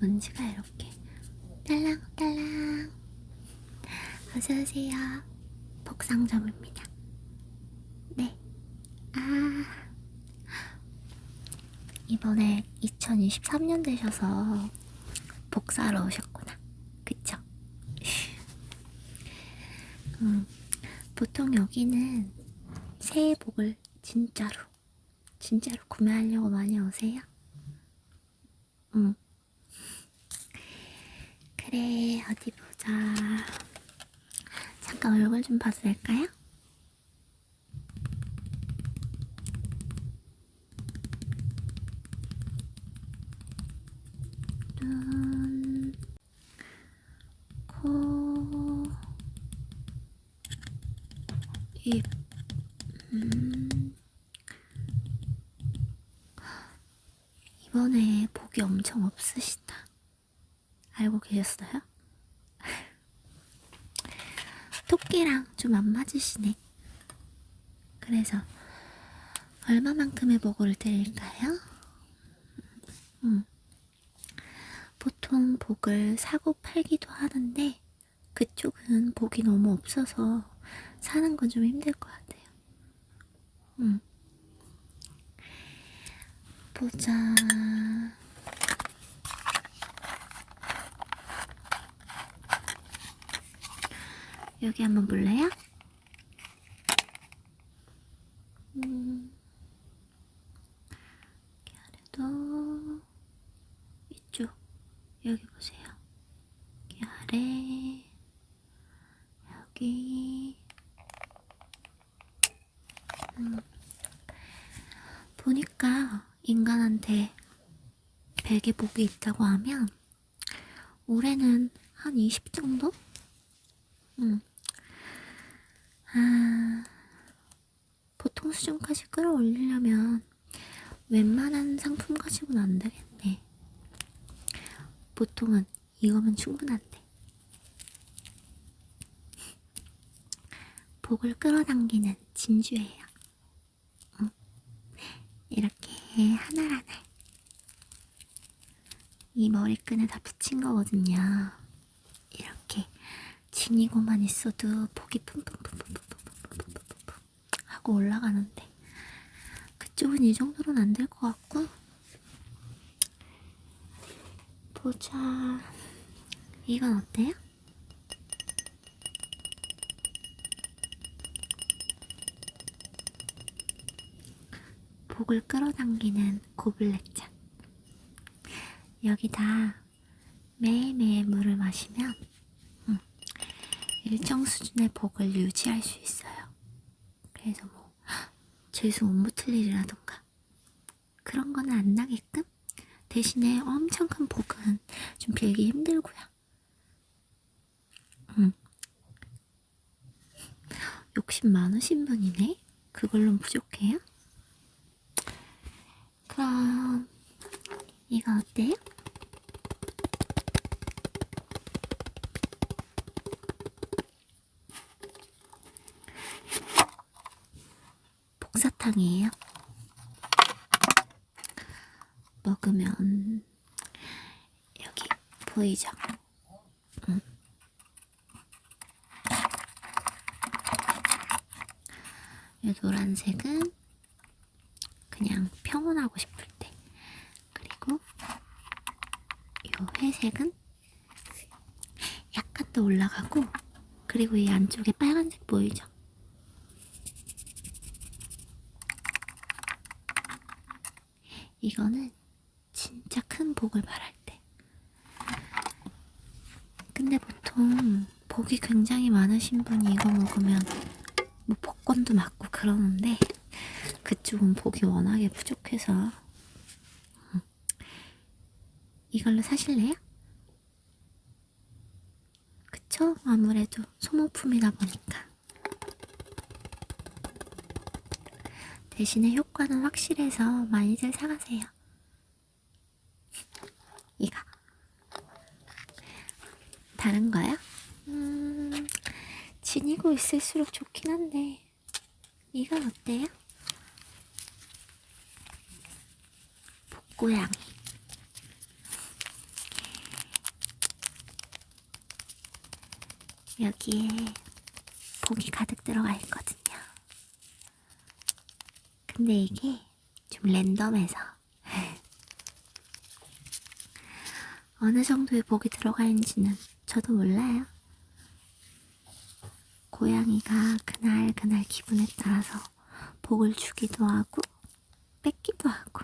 먼지가 이렇게 딸랑딸랑 어서오세요 복상점입니다 네 아, 이번에 2023년 되셔서 복사하러 오셨구나 그쵸? 음, 보통 여기는 새해 복을 진짜로 진짜로 구매하려고 많이 오세요? 응. 그래, 어디 보자. 잠깐 얼굴 좀 봐도 될까요? 입, 음. 이번에 복이 엄청 없으시다. 알고 계셨어요? 토끼랑 좀 안 맞으시네. 그래서 얼마만큼의 복을 드릴까요? 음. 보통 복을 사고 팔기도 하는데 그쪽은 복이 너무 없어서 사는 건 좀 힘들 것 같아요. 음. 보자. 여기 한번 볼래요? 음, 이렇게 아래도 이쪽 여기 보세요. 여기 아래 여기 음, 보니까 인간한테 베개 복이 있다고 하면 올해는 한 20 정도? 음. 수준까지 끌어올리려면 웬만한 상품 가지고는 안 되겠네. 보통은 이거면 충분한데. 복을 끌어당기는 진주예요. 이렇게 하나하나 이 머리끈에 다 붙인 거거든요. 이렇게 지니고만 있어도 복이 뿜뿜뿜뿜 하고 올라가는데 그쪽은 이 정도로는 안 될 것 같고 보자 이건 어때요? 복을 끌어당기는 고블렛잔 여기다 매일매일 물을 마시면 음, 일정 수준의 복을 유지할 수 있어요. 그래서 뭐 재수 못 붙을 일이라던가 그런 거는 안 나게끔 대신에 엄청 큰 복은 좀 빌기 힘들고요. 음. 욕심 많으신 분이네? 그걸로 부족해요? 그럼 이거 어때요? 복사탕이에요. 먹으면 여기 보이죠? 음. 이 노란색은 그냥 평온하고 싶을 때 그리고 이 회색은 약간 더 올라가고 그리고 이 안쪽에 빨간색 보이죠? 이거는 진짜 큰 복을 말할 때. 근데 보통 복이 굉장히 많으신 분이 이거 먹으면 뭐 복권도 맞고 그러는데 그쪽은 복이 워낙에 부족해서 음. 이걸로 사실래요? 그쵸? 아무래도 소모품이다 보니까 대신에 효과는 확실해서 많이들 사가세요. 이거. 다른 거야? 음, 지니고 있을수록 좋긴 한데, 이건 어때요? 복고양이. 여기에 복이 가득 들어가 있거든. 근데 이게 좀 랜덤해서 어느 정도의 복이 들어가 있는지는 저도 몰라요. 고양이가 그날 그날 기분에 따라서 복을 주기도 하고 뺏기도 하고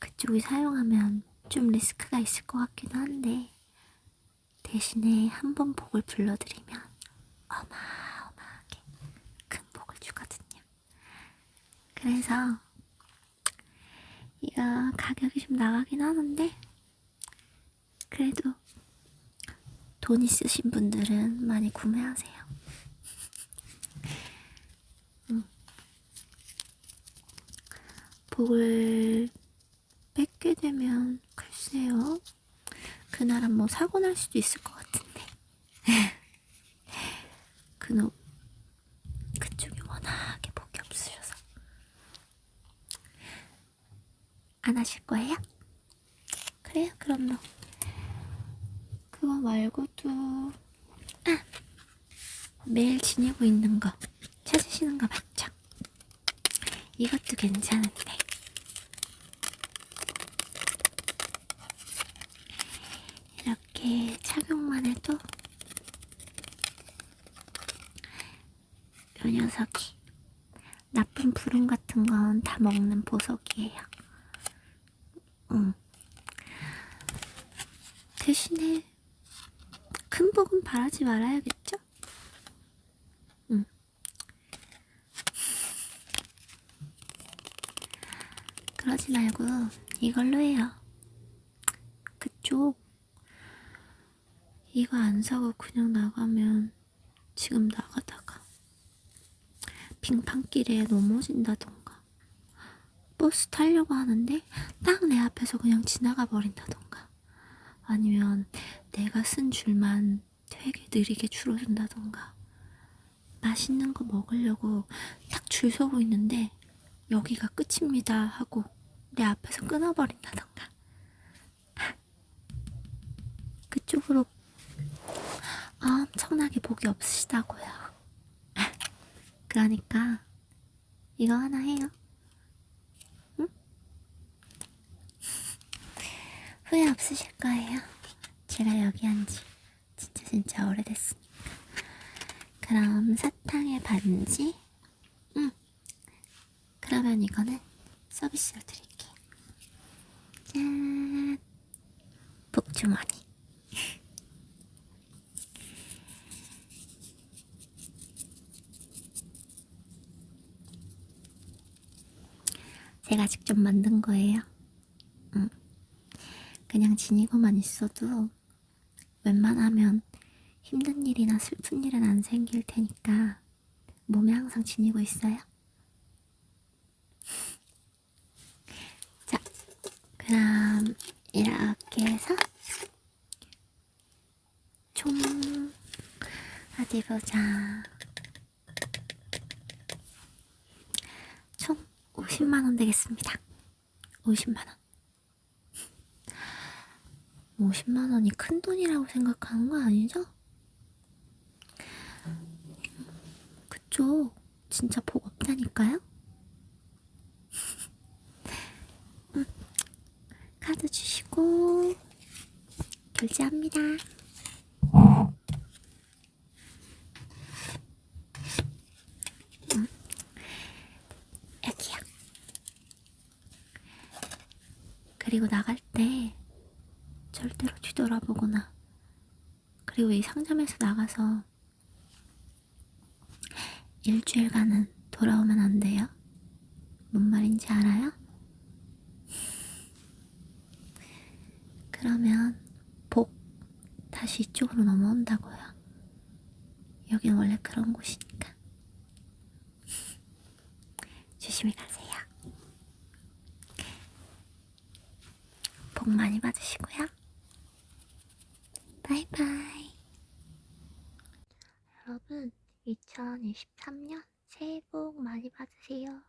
그쪽이 사용하면 좀 리스크가 있을 것 같기도 한데 대신에 한 번 복을 불러드리면 어마어마하게 큰 복을 주거든요. 그래서 이거 가격이 좀 나가긴 하는데 그래도 돈 있으신 분들은 많이 구매하세요. 음. 복을 뺏게 되면 글쎄요. 그날 한번 사고 날 수도 있을 것 같은데. 그놈 그쪽이 워낙에 복이 없으셔서 안 하실 거예요? 그래요, 그럼 뭐 그거 말고도 아 매일 지니고 있는 거 찾으시는 거 맞죠? 이것도 괜찮은데 이렇게 착용만 해도 요 녀석이 나쁜 불운 같은 건 다 먹는 보석이에요. 응. 대신에 큰 복은 바라지 말아야겠죠? 응. 그러지 말고 이걸로 해요. 그쪽 이거 안 사고 그냥 나가면 지금 나가다가 빙판길에 넘어진다던가 버스 타려고 하는데 딱 내 앞에서 그냥 지나가 버린다던가 아니면 내가 쓴 줄만 되게 느리게 줄어든다던가 맛있는 거 먹으려고 딱 줄 서고 있는데 여기가 끝입니다 하고 내 앞에서 끊어버린다던가 그쪽으로 엄청나게 복이 없으시다고요. 그러니까 이거 하나 해요. 응? 후회 없으실 거예요. 제가 여기 한지 진짜 진짜 오래됐으니까. 그럼 사탕의 반지? 응. 그러면 이거는 서비스로 드릴게요. 짠. 복주머니. 제가 직접 만든 거예요. 응. 그냥 지니고만 있어도 웬만하면 힘든 일이나 슬픈 일은 안 생길 테니까 몸에 항상 지니고 있어요. 자, 그럼 이렇게 해서 총 어디 보자. 총 50만 원 되겠습니다. 50만 원. 50만 원이 큰 돈이라고 생각하는 거 아니죠? 그쪽 진짜 복 없다니까요? 음, 카드 주시고 결제합니다. 음, 여기요. 그리고 나갈 때 절대로 뒤돌아보거나 그리고 이 상점에서 나가서 일주일간은 돌아오면 안 돼요. 뭔 말인지 알아요? 그러면 복 다시 이쪽으로 넘어온다고요. 여긴 원래 그런 곳이니까. 조심히 가세요. 복 많이 받으시고요. 바이바이. 여러분, 2023년 새해 복 많이 받으세요.